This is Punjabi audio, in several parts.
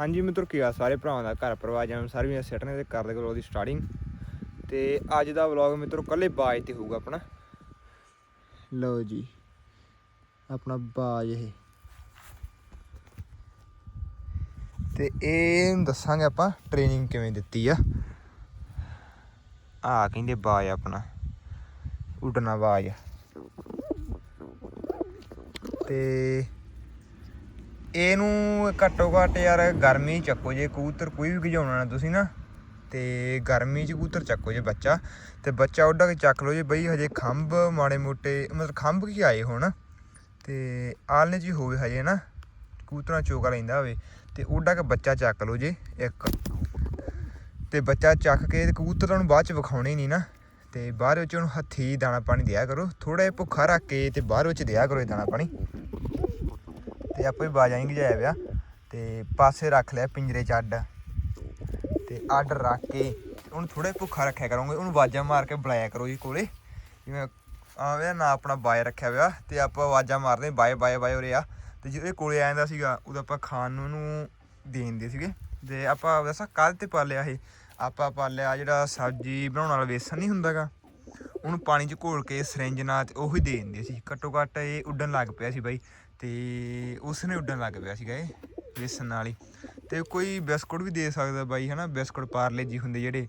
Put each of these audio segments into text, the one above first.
ਹਾਂਜੀ ਮਿੱਤਰ ਕੀ ਆ ਸਾਰੇ ਭਰਾਵਾਂ ਦਾ ਘਰ ਪਰਿਵਾਰ ਜਨ ਸਾਰੀਆਂ ਸੈਟਨੇ ਤੇ ਕਰਦੇ ਕੋਲ ਉਹਦੀ ਸਟਾਰਟਿੰਗ ਤੇ ਅੱਜ ਦਾ ਵਲੌਗ ਮਿੱਤਰੋ ਕੱਲੇ ਬਾਜ ਤੇ ਹੋਊਗਾ ਆਪਣਾ। ਲਓ ਜੀ, ਆਪਣਾ ਬਾਜ ਇਹ। ਤੇ ਇਹ ਦੱਸਾਂਗੇ ਆਪਾਂ ਟ੍ਰੇਨਿੰਗ ਕਿਵੇਂ ਦਿੱਤੀ ਆ। ਆ ਕਹਿੰਦੇ ਬਾਜ ਆਪਣਾ, ਉੱਡਣਾ ਬਾਜ। ਤੇ ਇਹਨੂੰ ਘੱਟੋ ਘੱਟ ਯਾਰ ਗਰਮੀ ਚੱਕੋ ਜੇ ਕਬੂਤਰ ਕੋਈ ਵੀ ਗਜਾਉਣਾ ਨਾ ਤੁਸੀਂ ਨਾ, ਤੇ ਗਰਮੀ 'ਚ ਕਬੂਤਰ ਚੱਕੋ ਜੇ ਬੱਚਾ, ਤੇ ਬੱਚਾ ਉੱਡਾ ਚੱਕ ਲਓ ਜੇ ਬਈ ਹਜੇ ਖੰਭ ਮਾੜੇ ਮੋਟੇ, ਮਤਲਬ ਖੰਭ ਕੀ ਆਏ ਹੋਣ, ਤੇ ਆਲਣੇ 'ਚ ਹੀ ਹੋਵੇ ਹਜੇ ਨਾ, ਕਬੂਤਰਾਂ ਚੋਕਾ ਲੈਂਦਾ ਹੋਵੇ, ਤੇ ਉੱਡਾ ਕੇ ਬੱਚਾ ਚੱਕ ਲਓ ਜੇ ਇੱਕ। ਤੇ ਬੱਚਾ ਚੱਕ ਕੇ ਤੇ ਕਬੂਤਰ ਤੁਹਾਨੂੰ ਬਾਅਦ 'ਚ ਵਿਖਾਉਣੇ ਨਹੀਂ ਨਾ, ਤੇ ਬਾਅਦ ਵਿੱਚ ਉਹਨੂੰ ਹੱਥੀ ਦਾਣਾ ਪਾਣੀ ਦਿਆ ਕਰੋ ਥੋੜਾ ਜਿਹਾ ਭੁੱਖਾ ਰੱਖ ਕੇ ਤੇ ਬਾਅਦ ਵਿੱਚ ਦਿਆ ਕਰੋ ਇਹ ਦਾਣਾ ਪਾਣੀ। ਤੇ ਆਪਾਂ ਵੀ ਬਾਜਾਂ ਹੀ ਗਜਾਇਆ ਵਿਆ ਤੇ ਪਾਸੇ ਰੱਖ ਲਿਆ ਪਿੰਜਰੇ 'ਚ ਅੱਡ ਤੇ ਅੱਡ ਰੱਖ ਕੇ ਉਹਨੂੰ ਥੋੜਾ ਭੁੱਖਾ ਰੱਖਿਆ ਕਰੋਗੇ, ਉਹਨੂੰ ਆਵਾਜ਼ਾਂ ਮਾਰ ਕੇ ਬੁਲਾਇਆ ਕਰੋ ਜੀ ਕੋਲੇ। ਜਿਵੇਂ ਆਵੇਂ ਨਾ ਆਪਣਾ ਬਾਏ ਰੱਖਿਆ ਵਿਆ ਤੇ ਆਪਾਂ ਆਵਾਜ਼ਾਂ ਮਾਰਦੇ ਬਾਏ ਬਾਏ ਬਾਏ ਉਰੇ ਆ। ਤੇ ਜਦੋਂ ਇਹ ਕੋਲੇ ਆ ਜਾਂਦਾ ਸੀਗਾ, ਉਦੋਂ ਆਪਾਂ ਖਾਣ ਨੂੰ ਉਹਨੂੰ ਦਿੰਦੇ ਸੀਗੇ। ਤੇ ਆਪਾਂ ਵੈਸਾ ਕੱਲ ਤੇ ਪਾਲਿਆ ਇਹ? ਆਪਾਂ ਪਾਲਿਆ ਜਿਹੜਾ ਸਬਜ਼ੀ ਬਣਾਉਣ ਵਾਲਾ ਵੇਸਣ ਨਹੀਂ ਹੁੰਦਾਗਾ। ਉਹਨੂੰ ਪਾਣੀ 'ਚ ਘੋਲ ਕੇ ਸਿਰੰਜ ਨਾਲ ਉਹੀ ਦੇ ਦਿੰਦੇ ਸੀ। ਘੱਟੋ ਘੱਟ ਇਹ ਉੱਡਣ ਲੱਗ ਪਿਆ ਸੀ ਬਾਈ। ਤੇ ਉਸ ਨੇ ਉੱਡਣ ਲੱਗ ਪਿਆ ਸੀਗਾ ਇਹ ਵੇਸਣ ਨਾਲ ਹੀ। ਤੇ ਕੋਈ ਬਿਸਕੁਟ ਵੀ ਦੇ ਸਕਦਾ ਬਾਈ, ਹਨਾ? ਬਿਸਕੁਟ ਪਾਰਲੇ ਜੀ ਹੁੰਦੇ ਜਿਹੜੇ,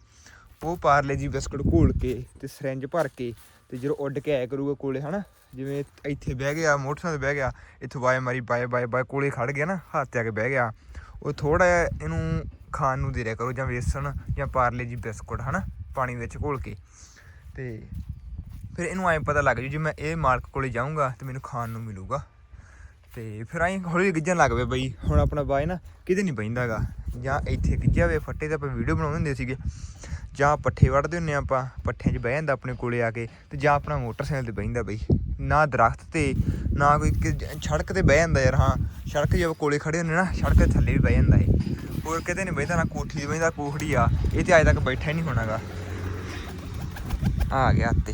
ਉਹ ਪਾਰਲੇ ਜੀ ਬਿਸਕੁਟ ਘੋਲ ਕੇ ਤੇ ਸਿਰੰਜ ਭਰ ਕੇ ਤੇ ਜਦੋਂ ਉੱਡ ਕੇ ਆਇਆ ਕਰੂਗਾ ਕੋਲੇ, ਹਨਾ? ਜਿਵੇਂ ਇੱਥੇ ਬਹਿ ਗਿਆ, ਮੋਟਰਸਾਈਕਲ ਤੇ ਬਹਿ ਗਿਆ, ਇੱਥੋਂ ਵਾਏ ਮਾਰੀ ਬਾਏ ਬਾਏ ਬਾਏ ਕੋਲੇ ਖੜ ਗਿਆ ਨਾ, ਹੱਥ ਤੇ ਆ ਕੇ ਬਹਿ ਗਿਆ, ਉਹ ਥੋੜਾ ਜਿਹਾ ਇਹਨੂੰ ਖਾਣ ਨੂੰ ਦੇ ਰਿਆ ਕਰੋ ਜਾਂ ਵੇਸਣ ਜਾਂ ਪਾਰਲੇ ਜੀ ਬਿਸਕੁਟ, ਹਨਾ? ਪਾਣੀ ਵਿੱਚ ਘੋਲ ਕੇ। ਤੇ ਫਿਰ ਇਹਨੂੰ ਐਂ ਪਤਾ ਲੱਗ ਜੂ, ਜੇ ਮੈਂ ਇਹ ਮਾਲਕ ਕੋਲੇ ਜਾਊਂਗਾ ਤੇ ਮੈਨੂੰ ਖਾਣ ਨੂੰ ਮਿਲੂਗਾ। ਤੇ ਫਿਰ ਐਂ ਹੌਲੀ ਗਿੱਜਣ ਲੱਗ ਪਏ ਬਈ। ਹੁਣ ਆਪਣਾ ਬਾਈ ਨਾ, ਕਿਤੇ ਨਹੀਂ ਬੈਂਦਾਗਾ ਜਾਂ ਇੱਥੇ ਗਿੱਜਿਆ ਹੋਵੇ ਫੱਟੇ ਤੇ ਆਪਾਂ ਵੀਡੀਓ ਬਣਾਉਂਦੇ ਹੁੰਦੇ ਸੀਗੇ। ਜਾਂ ਪੱਠੇ ਵੱਢਦੇ ਹੁੰਨੇ ਆਪਾਂ, ਪੱਠਿਆਂ 'ਚ ਬਹਿ ਜਾਂਦਾ ਆਪਣੇ ਕੋਲੇ ਆ ਕੇ, ਤੇ ਜਾਂ ਆਪਣਾ ਮੋਟਰਸਾਈਕਲ ਤੇ ਬਹਿੰਦਾ ਬਈ। ਨਾ ਦਰਖਤ ਤੇ, ਨਾ ਕੋਈ ਸੜਕ ਤੇ ਬਹਿ ਜਾਂਦਾ ਯਾਰ, ਹਾਂ। ਸੜਕ ਜੇ ਕੋਲੇ ਖੜੇ ਹੁੰਦੇ ਨਾ, ਸੜਕ ਦੇ ਥੱਲੇ ਵੀ ਬਹਿ ਜਾਂਦਾ ਏ ਹੋਰ ਕਿਤੇ ਨਹੀਂ ਬੈਠਦਾ ਨਾ ਕੋਠੀ 'ਚ ਬਹਿੰਦਾ ਕੋਖੜੀ ਆ। ਇਹ ਤੇ ਅਜੇ ਤੱਕ ਬੈਠਾ ਹੀ ਨਹੀਂ ਹੋਣਾਗਾ ਆ ਗਿਆ ਤੇ।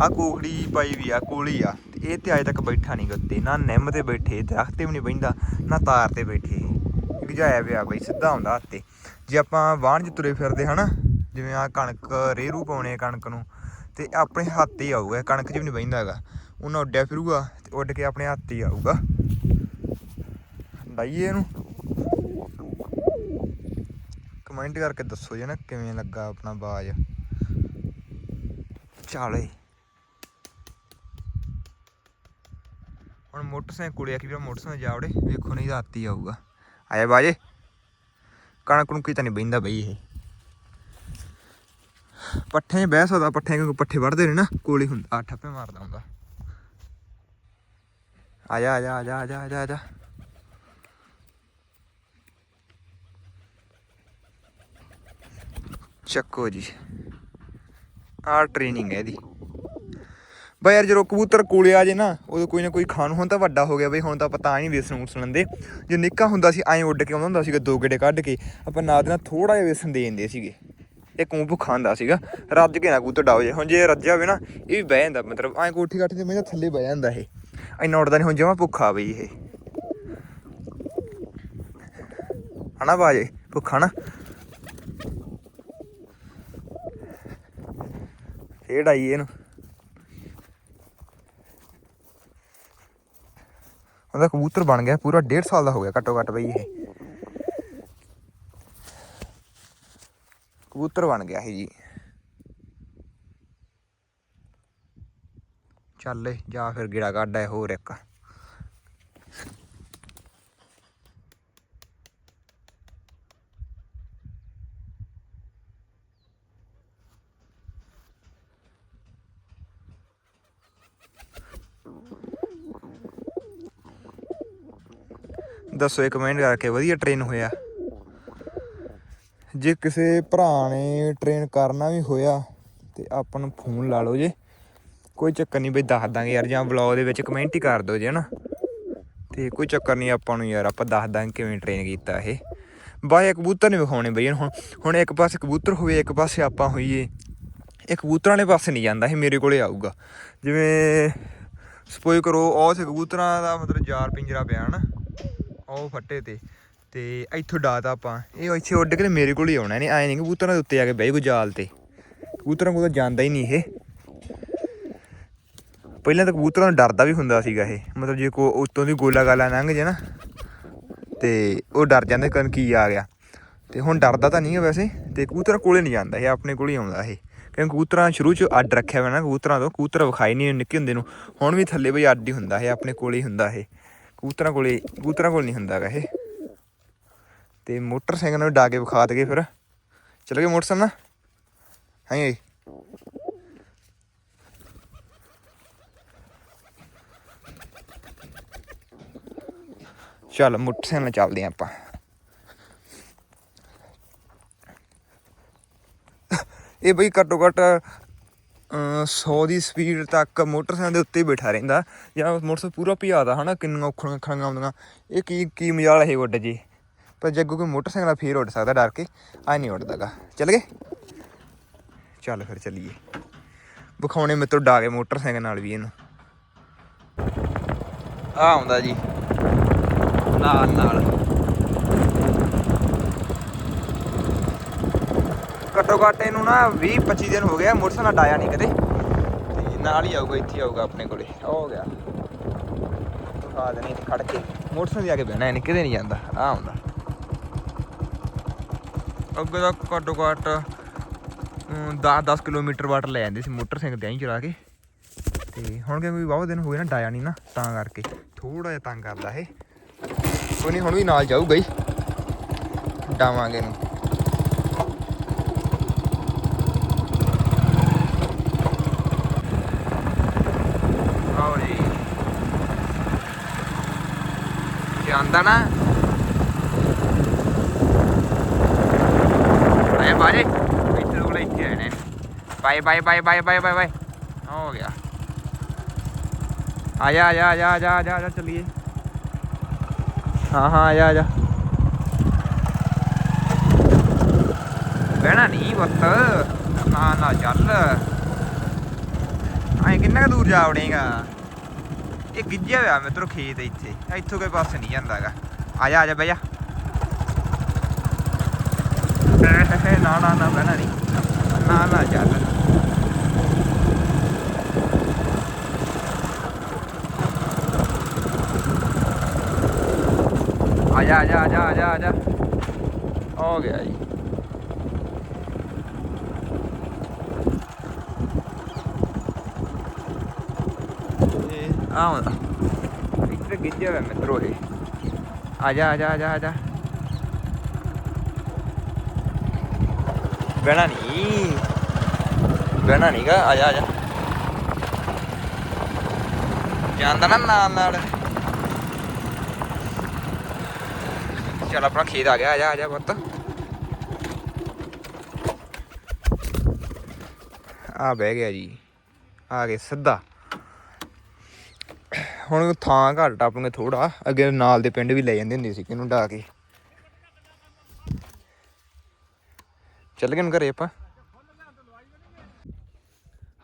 ਆ ਕੋਖੜੀ ਪਾਈ ਵੀ ਆ, ਕੋਲੀ ਆ। ਇਹ ਤੇ ਅਜੇ ਤੱਕ ਬੈਠਾ ਨਹੀਂ ਗੱਤੇ, ਨਾ ਨਿੰਮ ਤੇ ਬੈਠੇ, ਦਰਖਤ ਤੇ ਵੀ ਨਹੀਂ ਬੈਂਦਾ ਨਾ ਤਾਰ ਤੇ ਬੈਠੇ ਗਜਾਇਆ ਪਿਆ ਬਈ, ਸਿੱਧਾ ਹੁੰਦਾ ਹੱਥੇ ਜੇ ਆਪਾਂ ਵਾਹਣ 'ਚ ਤੁਰੇ ਫਿਰਦੇ ਹਨਾ, ਜਿਵੇਂ ਆ ਕਣਕ, ਰੇਰੂ ਪਾਉਣੇ ਕਣਕ ਨੂੰ, ਤੇ ਆਪਣੇ ਹੱਥ ਹੀ ਆਊਗਾ ਕਣਕ 'ਚ ਵੀ ਨਹੀਂ ਬੈਂਦਾ ਹੈਗਾ। ਉਹਨਾਂ ਉੱਡਿਆ ਫਿਰੂਗਾ, ਤੇ ਉੱਡ ਕੇ ਆਪਣੇ ਹੱਥ ਹੀ ਆਊਗਾ। ਡਾਈਏ ਇਹਨੂੰ। ਕਮੈਂਟ ਕਰਕੇ ਦੱਸੋ ਜੀ ਨਾ, ਕਿਵੇਂ ਲੱਗਾ ਆਪਣਾ ਬਾਜ? ਚਾਲੇ ਹੁਣ ਮੋਟਰਸਾਈਕਲ ਕੋਲੇ ਆ ਕਿ ਵੀ ਮੋਟਰਸਾਈਕਲ ਜਾਵੜੇ ਵੇਖੋ ਨਹੀਂ ਰਾਤੀ ਆਊਗਾ। ਆਇਆ ਬਾਜੇ? ਕਣਕ ਨੂੰ ਤਾਂ ਨਹੀਂ ਬੈਂਦਾ ਬਈ ਇਹ। ਪੱਠੇ ਬਹਿ ਸਕਦਾ ਪੱਠੇ ਕਿਉਂਕਿ ਪੱਠੇ ਵੜਦੇ ਨੇ ਨਾ ਕੋਲੇ ਹੁੰਦਾ। ਆ ਠੱਪੇ ਮਾਰਦਾ ਹੁੰਦਾ। ਆ ਜਾ ਆ ਜਾ ਆ ਜਾ ਆ ਜਾ ਆ ਜਾ ਆ ਚੱਕੋ ਜੀ। ਆਹ ਟ੍ਰੇਨਿੰਗ ਹੈ ਇਹਦੀ। ਬਈ ਯਾਰ ਜਦੋਂ ਕਬੂਤਰ ਕੋਲੇ ਆ ਜੇ ਨਾ, ਉਦੋਂ ਕੋਈ ਨਾ ਕੋਈ ਖਾਣ ਹੁਣ ਤਾਂ ਵੱਡਾ ਹੋ ਗਿਆ ਬਈ, ਹੁਣ ਤਾਂ ਆਪਾਂ ਤਾਂ ਹੀ ਵੇਸਣ ਉਸਣ ਲੈਂਦੇ ਜੇ ਨਿੱਕਾ ਹੁੰਦਾ ਸੀ, ਐਂ ਉੱਡ ਕੇ ਆਉਂਦਾ ਹੁੰਦਾ ਸੀਗਾ, ਦੋ ਗੇੜੇ ਕੱਢ ਕੇ। ਆਪਾਂ ਨਾਲ ਦੇ ਨਾਲ ਥੋੜਾ ਜਿਹਾ ਵੇਸਣ ਦੇ ਦਿੰਦੇ ਸੀਗੇ। ਇਹ ਕੂੰ ਭੁੱਖਾ ਹੁੰਦਾ ਸੀਗਾ। ਰੱਜ ਕੇ ਨਾ ਕਬੂਤਰ ਡਾਓ ਜੇ। ਹੁਣ ਜੇ ਰੱਜਿਆ ਹੋਵੇ ਨਾ, ਇਹ ਵੀ ਬਹਿ ਜਾਂਦਾ, ਮਤਲਬ ਐਂ ਕੋਠੀ ਕਾਠੀ ਤੇ ਮੈਂ ਥੱਲੇ ਬਹਿ ਜਾਂਦਾ ਇਹ। ਇੰਨਾ ਉੱਡਦਾ ਨਹੀਂ ਹੁਣ ਜਮਾ ਭੁੱਖਾ ਬਈ ਇਹ। ਹਨਾ ਬਾਜੇ ਭੁੱਖਾ ਨਾ। ਫੇੜ ਆਈ ਇਹਨੂੰ। ਉਹਦਾ ਕਬੂਤਰ ਬਣ ਗਿਆ, ਪੂਰਾ 1.5 ਸਾਲ ਦਾ ਹੋ ਗਿਆ ਘੱਟੋ ਘੱਟ ਬਈ ਇਹ। ਕਬੂਤਰ ਬਣ ਗਿਆ ਇਹ ਜੀ। ਚੱਲ ਏ, ਜਾ ਫਿਰ ਗਿੜਾ ਕੱਢ ਆਏ ਹੋਰ ਇੱਕ। ਦੱਸੋ ਇਹ ਕਮੈਂਟ ਕਰਕੇ, ਵਧੀਆ ਟ੍ਰੇਨ ਹੋਇਆ। ਜੇ ਕਿਸੇ ਭਰਾ ਨੇ ਟ੍ਰੇਨ ਕਰਨਾ ਵੀ ਹੋਇਆ, ਤੇ ਆਪਾਂ ਨੂੰ ਫੋਨ ਲਾ ਲਓ ਜੇ। ਕੋਈ ਚੱਕਰ ਨਹੀਂ ਬਈ ਦੱਸ ਦਾਂਗੇ ਯਾਰ, ਜਾਂ ਵਲੌਗ ਦੇ ਵਿੱਚ ਕਮੈਂਟ ਹੀ ਕਰ ਦਿਓ ਜੇ ਨਾ ਤੇ ਕੋਈ ਚੱਕਰ ਨਹੀਂ ਆਪਾਂ ਨੂੰ ਯਾਰ, ਆਪਾਂ ਦੱਸ ਦਾਂਗੇ ਕਿਵੇਂ ਟ੍ਰੇਨ ਕੀਤਾ ਇਹ। ਬਾਏ ਕਬੂਤਰ ਨਹੀਂ ਵਿਖਾਉਣੇ ਬਈ ਹੁਣ। ਹੁਣ ਇੱਕ ਪਾਸੇ ਕਬੂਤਰ ਹੋਵੇ, ਇੱਕ ਪਾਸੇ ਆਪਾਂ ਹੋਈਏ। ਇਹ ਕਬੂਤਰਾਂ ਵਾਲੇ ਪਾਸੇ ਨਹੀਂ ਜਾਂਦਾ, ਇਹ ਮੇਰੇ ਕੋਲੇ ਆਊਗਾ। ਜਿਵੇਂ ਸਪੋਜ਼ ਕਰੋ ਉਹ ਸੇ ਕਬੂਤਰਾਂ ਦਾ ਮਤਲਬ ਜਾਰ ਪਿੰਜਰਾ ਪਿਆ ਨਾ ਉਹ ਫੱਟੇ ਤੇ। ਤੇ ਇੱਥੋਂ ਡਾਤਾ ਆਪਾਂ। ਇਹ ਇੱਥੇ ਉੱਡ ਕੇ ਮੇਰੇ ਕੋਲ ਹੀ ਆਉਣਾ ਨੇ ਐ ਨਹੀਂ ਕਬੂਤਰਾਂ ਦੇ ਉੱਤੇ ਆ ਕੇ ਬਹਿ ਕੋਈ ਜਾਲ ਤੇ। ਕਬੂਤਰਾਂ ਕੋਲ ਜਾਂਦਾ ਹੀ ਨਹੀਂ ਇਹ। ਪਹਿਲਾਂ ਤਾਂ ਕਬੂਤਰਾਂ ਨੂੰ ਡਰਦਾ ਵੀ ਹੁੰਦਾ ਸੀਗਾ ਇਹ। ਮਤਲਬ ਜੇ ਕੋ ਉੱਤੋਂ ਦੀ ਗੋਲਾ ਗਾਲਾ ਲੰਘ ਜੇ ਨਾ, ਤੇ ਉਹ ਡਰ ਜਾਂਦੇ ਕਨ ਕੀ ਆ ਗਿਆ। ਤੇ ਹੁਣ ਡਰਦਾ ਤਾਂ ਨਹੀਂ ਹੈ ਵੈਸੇ। ਤੇ ਕਬੂਤਰ ਕੋਲੇ ਨਹੀਂ ਜਾਂਦਾ ਇਹ, ਆਪਣੇ ਕੋਲ ਹੀ ਆਉਂਦਾ ਇਹ। ਕਿਉਂਕਿ ਕਬੂਤਰਾਂ ਸ਼ੁਰੂ ਚ ਅੱਡ ਰੱਖਿਆ ਹੋਇਆ ਨਾ ਕਬੂਤਰਾਂ ਤੋਂ। ਕਬੂਤਰ ਵਿਖਾਈ ਨਹੀਂ ਨਿੱਕੇ ਹੁੰਦੇ ਨੂੰ। ਹੁਣ ਵੀ ਥੱਲੇ ਬਈ ਅੱਡ ਹੀ ਹੁੰਦਾ ਇਹ, ਆਪਣੇ ਕੋਲੇ ਹੀ ਹੁੰਦਾ ਇਹ। ਕਬੂਤਰਾਂ ਕੋਲੇ ਕਬੂਤਰਾਂ ਕੋਲ ਨਹੀਂ ਹੁੰਦਾ ਗਾ ਇਹ। ਤੇ ਮੋਟਰਸਾਈਕਲ ਨੂੰ ਡਾ ਕੇ ਵਿਖਾ ਦਗੇ ਫਿਰ। ਚਲ ਗਏ ਮੋਟਰਸਾਈਕਲ ਨਾ। ਹਾਂ ਚੱਲ ਮੋਟਰਸਾਈਕਲ ਨਾਲ ਚੱਲਦੇ ਹਾਂ ਆਪਾਂ। ਇਹ ਬਈ ਘੱਟੋ ਘੱਟ 100 ਦੀ ਸਪੀਡ ਤੱਕ ਮੋਟਰਸਾਈਕਲ ਦੇ ਉੱਤੇ ਹੀ ਬੈਠਾ ਰਹਿੰਦਾ। ਜਾਂ ਮੋਟਰਸਾਈਕਲ ਪੂਰਾ ਭਜਾਦਾ ਹਨਾ? ਕਿੰਨੀਆਂ ਔਖੀਆਂ ਖੜੀਆਂ ਆਉਂਦੀਆਂ ਇਹ ਕੀ ਕੀ ਮਜਾਲ ਹੈ ਉੱਡ ਜੀ। ਪਰ ਜੇ ਅੱਗੋਂ ਕੋਈ ਮੋਟਰਸਾਈਕਲ ਨਾਲ ਫੇਰ ਉੱਡ ਸਕਦਾ ਡਰ ਕੇ। ਆ ਨਹੀਂ ਉੱਡਦਾਗਾ ਚੱਲ ਗਏ? ਚੱਲ ਫਿਰ ਚੱਲੀਏ। ਵਿਖਾਉਣੇ ਮੇਰੇ ਤੋਂ ਡਾ ਕੇ ਮੋਟਰਸਾਈਕਲ ਨਾਲ ਵੀ ਇਹਨੂੰ। ਆ ਆਉਂਦਾ ਜੀ। ਨਾਲ ਨਾਲ। ਘੱਟੋ ਘੱਟ ਇਹਨੂੰ ਨਾ 20 25 ਦਿਨ ਹੋ ਗਿਆ ਮੋਟਰਸਾਈਕਲ ਨਾਲ ਡਾਇਆ ਨਹੀਂ ਕਦੇ। ਤੇ ਨਾਲ ਹੀ ਆਊਗਾ, ਇੱਥੇ ਆਊਗਾ ਆਪਣੇ ਕੋਲੇ। ਉਹ ਹੋ ਗਿਆ। ਆ ਦੇਣੀ ਇੱਥੇ ਖੜ ਕੇ। ਮੋਟਰਸਾਈਕਲ ਦੇ ਆ ਕੇ ਬਹਿਣਾ ਇਹਨੇ ਕਿਤੇ ਨਹੀਂ ਜਾਂਦਾ ਆ ਆਉਂਦਾ ਅੱਗੇ ਦਾ ਘੱਟੋ ਘੱਟ 10 10 ਕਿਲੋਮੀਟਰ ਵਾਟ ਲੈ ਜਾਂਦੇ ਸੀ ਮੋਟਰਸਾਈਕਲ ਤੇ ਐਂ ਚਲਾ ਕੇ। ਤੇ ਹੁਣ ਕਿਉਂਕਿ ਬਹੁਤ ਦਿਨ ਹੋ ਗਏ ਨਾ ਡਾਇਆ ਨਹੀਂ ਨਾ, ਤਾਂ ਕਰਕੇ। ਥੋੜਾ ਜਿਹਾ ਤੰਗ ਕਰਦਾ ਇਹ। ਕੋਈ ਨਹੀਂ ਹੁਣ ਵੀ ਨਾਲ ਜਾਊਗਾ ਹੀ। ਡਾਵਾਂਗੇ ਇਹਨੂੰ ਆਓ ਜੀ ਜਾਂਦਾ ਨਾ। ਆਏ ਬਾਰੇ ਇੱਥੇ ਕੋਲ ਇੱਥੇ ਆਏ ਨੇ। Bye bye bye bye bye bye bye. ਹੋ ਗਿਆ। ਆ ਜਾ ਆ ਜਾ ਆ ਜਾ ਆ ਜਾ, ਆ ਹਾਂ ਹਾਂ, ਆ ਜਾ ਆ ਜਾ। ਬਹਿਣਾ ਨਹੀਂ ਪੁੱਤ। ਨਾ ਨਾ, ਚੱਲ। ਆਏ ਕਿੰਨਾ ਕੁ ਦੂਰ ਜਾ ਵੜੇਗਾ ਇਹ ਗਿੱਜਿਆ ਹੋਇਆ ਮਿੱਤਰੋ ਖੇਤ ਇੱਥੇ। ਇੱਥੋਂ ਕੋਈ ਪਾਸੇ ਨਹੀਂ ਜਾਂਦਾਗਾ ਆ ਜਾ ਆ ਜਾ, ਬਹਿ ਜਾ। ਨਾ ਨਾ ਨਾ, ਬਹਿਣਾ ਨਹੀਂ। ਨਾ ਨਾ ਚੱਲ ਆ ਜਾ ਆ ਜਾ ਆ ਜਾ ਆ ਜਾ। ਹੋ ਗਿਆ ਜੀ ਇਹ ਇੱਥੇ ਗਿੱਜਿਆ ਹੋਇਆ ਮਿੱਤਰੋ ਇਹ ਆ ਜਾ ਆ ਜਾ ਆ ਜਾ ਆ ਜਾ। ਬਹਿਣਾ ਨਹੀਂ। ਬਹਿਣਾ ਨਹੀਂਗਾ। ਆ ਜਾ ਆ ਜਾ। ਜਾਂਦਾ ਨਾ ਨਾਲ ਨਾਲ। ਚੱਲ ਆਪਣਾ ਖੇਤ ਆ ਗਿਆ, ਆ ਜਾ ਆ ਜਾ ਪੁੱਤ। ਆ ਬਹਿ ਗਿਆ ਜੀ। ਆ ਗਏ ਸਿੱਧਾ। ਹੁਣ ਥਾਂ ਘੱਟ ਟੱਪਾਂਗੇ ਥੋੜਾ ਅੱਗੇ ਨਾਲ ਦੇ ਪਿੰਡ ਵੀ ਲੈ ਜਾਂਦੇ ਹੁੰਦੇ ਸੀ ਕਿਹਨੂੰ ਡਾ ਕੇ। ਚੱਲ ਗਏ ਹੁਣ ਘਰੇ ਆਪਾਂ।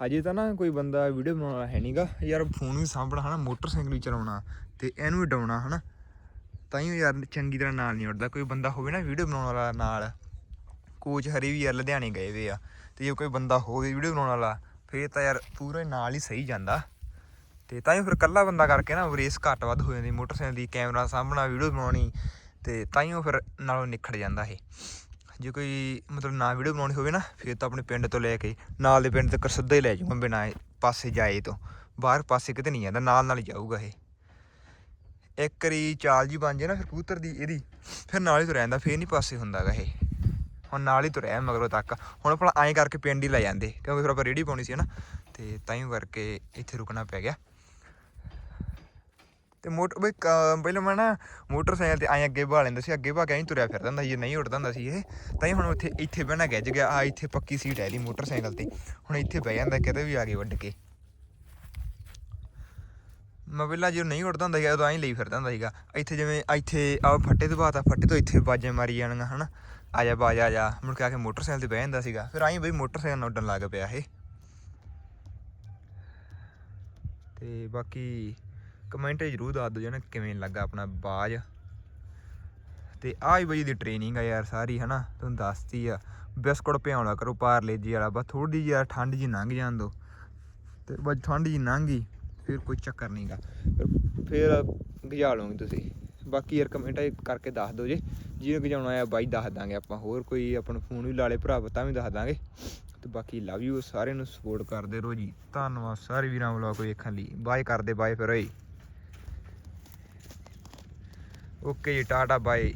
ਹਜੇ ਤਾਂ ਨਾ ਕੋਈ ਬੰਦਾ ਵੀਡੀਓ ਬਣਾਉਣਾ ਵਾਲਾ ਹੈ ਨਹੀਂਗਾ ਯਾਰ ਫੋਨ ਵੀ ਸਾਂਭਣਾ ਹਨਾ, ਮੋਟਰਸਾਈਕਲ ਵੀ ਚਲਾਉਣਾ ਤੇ ਇਹਨੂੰ ਵੀ ਡਾਉਣਾ ਹਨਾ। ਤਾਂ ਹੀ ਯਾਰ ਚੰਗੀ ਤਰ੍ਹਾਂ ਨਾਲ ਨਹੀਂ ਉੱਡਦਾ। ਕੋਈ ਬੰਦਾ ਹੋਵੇ ਨਾ ਵੀਡੀਓ ਬਣਾਉਣ ਵਾਲਾ ਨਾਲ। ਕੋਚ ਹਰੀ ਵੀ ਯਾਰ ਲੁਧਿਆਣੇ ਗਏ ਵੇ ਆ। ਤੇ ਜੇ ਕੋਈ ਬੰਦਾ ਹੋਵੇ ਵੀਡੀਓ ਬਣਾਉਣ ਵਾਲਾ, ਫੇਰ ਤਾਂ ਯਾਰ ਪੂਰੇ ਨਾਲ ਹੀ ਸਹੀ ਜਾਂਦਾ। ਤੇ ਤਾਂ ਹੀ ਫਿਰ ਇਕੱਲਾ ਬੰਦਾ ਕਰਕੇ ਨਾ ਰੇਸ ਘੱਟ ਵੱਧ ਹੋ ਜਾਂਦੀ, ਮੋਟਰਸਾਈਕਲ ਦੀ ਕੈਮਰਾ ਸਾਹਮਣਾ ਵੀਡੀਓ ਬਣਾਉਣੀ ਤੇ ਤਾਂ ਹੀ ਉਹ ਫਿਰ ਨਾਲੋਂ ਨਿਖੜ ਜਾਂਦਾ ਇਹ। ਜੇ ਕੋਈ ਮਤਲਬ ਨਾ ਵੀਡੀਓ ਬਣਾਉਣੀ ਹੋਵੇ ਨਾ, ਫਿਰ ਤਾਂ ਆਪਣੇ ਪਿੰਡ ਤੋਂ ਲੈ ਕੇ ਨਾਲ ਦੇ ਪਿੰਡ ਤੱਕ ਸਿੱਧਾ ਹੀ ਲੈ ਜਾਊਗਾ ਬਿਨਾਂ ਪਾਸੇ ਜਾਏ ਤੋਂ। ਬਾਹਰ ਪਾਸੇ ਕਿਤੇ ਨਹੀਂ ਜਾਂਦਾ, ਨਾਲ ਨਾਲ ਹੀ ਜਾਊਗਾ ਇਹ। ਇੱਕ ਵਾਰੀ ਚਾਲ ਜੀ ਬਣ ਜੇ ਨਾ ਫਿਰ ਕਬੂਤਰ ਦੀ ਇਹਦੀ, ਫਿਰ ਨਾਲ ਹੀ ਤੁਰਿਆ ਜਾਂਦਾ, ਫਿਰ ਨਹੀਂ ਪਾਸੇ ਹੁੰਦਾਗਾ ਇਹ। ਹੁਣ ਨਾਲ ਹੀ ਤੁਰਿਆ ਮਗਰੋਂ ਤੱਕ। ਹੁਣ ਆਪਣਾ ਐਂ ਕਰਕੇ ਪਿੰਡ ਹੀ ਲੈ ਜਾਂਦੇ, ਕਿਉਂਕਿ ਫਿਰ ਆਪਾਂ ਰੇੜੀ ਪਾਉਣੀ ਸੀ ਨਾ ਤੇ ਤਾਂ ਹੀ ਕਰਕੇ ਇੱਥੇ ਰੁਕਣਾ ਪੈ ਗਿਆ। ਤੇ ਮੋਟਰ ਬਈ ਕ- ਪਹਿਲਾਂ ਮੈਂ ਨਾ ਮੋਟਰਸਾਈਕਲ ਤੇ ਐਂ ਅੱਗੇ ਬਹਾ ਲੈਂਦਾ ਸੀ, ਅੱਗੇ ਬਹਾ ਕੇ ਐਂ ਤੁਰਿਆ ਫਿਰਦਾ ਹੁੰਦਾ ਸੀ, ਜੇ ਨਹੀਂ ਉੱਠਦਾ ਹੁੰਦਾ ਸੀ ਇਹ, ਤਾਂ ਹੀ ਹੁਣ ਉੱਥੇ, ਇੱਥੇ ਬਹਿਣਾ ਗਿੱਜ ਗਿਆ ਆ ਇੱਥੇ ਪੱਕੀ ਸੀਟ ਹੈ ਦੀ ਮੋਟਰਸਾਈਕਲ ਤੇ। ਹੁਣ ਇੱਥੇ ਬਹਿ ਜਾਂਦਾ ਕਿਤੇ ਵੀ ਆ ਕੇ ਵੱਢ ਕੇ। ਮੈਂ ਪਹਿਲਾਂ ਜਦੋਂ ਨਹੀਂ ਉੱਠਦਾ ਹੁੰਦਾ ਸੀ ਉਦੋਂ ਐਂ ਲਈ ਫਿਰਦਾ ਹੁੰਦਾ ਸੀਗਾ। ਇੱਥੇ ਜਿਵੇਂ, ਇੱਥੇ ਆ ਫੱਟੇ ਤੋਂ ਬਾਅਦ ਆ ਫੱਟੇ ਤੋਂ ਇੱਥੇ ਬਾਜੇ ਮਾਰੀ ਜਾਣੀਆਂ ਹਨਾ। ਆ ਜਾ ਬਾਜ ਆ ਜਾ। ਮੁੜ ਕੇ ਆ ਕੇ ਮੋਟਰਸਾਈਕਲ ਤੇ ਬਹਿ ਜਾਂਦਾ ਸੀਗਾ। ਫਿਰ ਐਂ ਬਈ ਮੋਟਰਸਾਈਕਲ ਨਾਲ ਉੱਡਣ ਲੱਗ ਪਿਆ ਇਹ। ਤੇ ਬਾਕੀ ਕਮੈਂਟ ਜ਼ਰੂਰ ਦੱਸ ਦਿਓ ਜਣਾ ਕਿਵੇਂ ਲੱਗਾ ਆਪਣਾ ਬਾਜ। ਤੇ ਆਹ ਹੀ ਬਈ ਦੀ ਟ੍ਰੇਨਿੰਗ ਆ ਯਾਰ ਸਾਰੀ, ਹਨਾ? ਤੁਹਾਨੂੰ ਦੱਸਤੀ ਆ। ਬਿਸਕੁਟ ਪਿਆਉਣਾ ਕਰੋ ਪਾਰਲੇ ਜੀ ਵਾਲਾ, ਬਸ ਥੋੜੀ ਜਿਹੀ ਯਾਰ ਠੰਡ ਜੀ ਲੰਘ ਜਾਣ ਦੋ ਤੇ ਬਸ ਠੰਡ ਜੀ ਲੰਘ ਗਈ, ਫਿਰ ਕੋਈ ਚੱਕਰ ਨਹੀਂਗਾ ਫਿਰ ਗਜਾ ਲਓਗੇ ਤੁਸੀਂ। ਬਾਕੀ ਯਾਰ ਕਮੈਂਟ ਕਰਕੇ ਦੱਸ ਦਿਓ ਜੇ। ਜਿਹਨੂੰ ਗਜਾਉਣਾ ਆ ਬਾਈ ਦੱਸ ਦਾਂਗੇ ਆਪਾਂ। ਹੋਰ ਕੋਈ ਆਪਣਾ ਫੋਨ ਵੀ ਲਾ ਲੇ ਭਰਾ, ਤਾਂ ਵੀ ਦੱਸ ਦਾਂਗੇ। ਤੇ ਬਾਕੀ ਲਵ ਯੂ ਸਾਰਿਆਂ ਨੂੰ ਸਪੋਰਟ ਕਰਦੇ ਰਹੋ ਜੀ। ਧੰਨਵਾਦ ਸਾਰੇ ਵੀਰਾਂ ਕੋਈ ਵੇਖਣ ਲਈ। ਬਾਏ ਕਰਦੇ, ਬਾਏ ਫਿਰ ਓਏ। ਓਕੇ ਜੀ ਟਾਟਾ ਬਾਏ।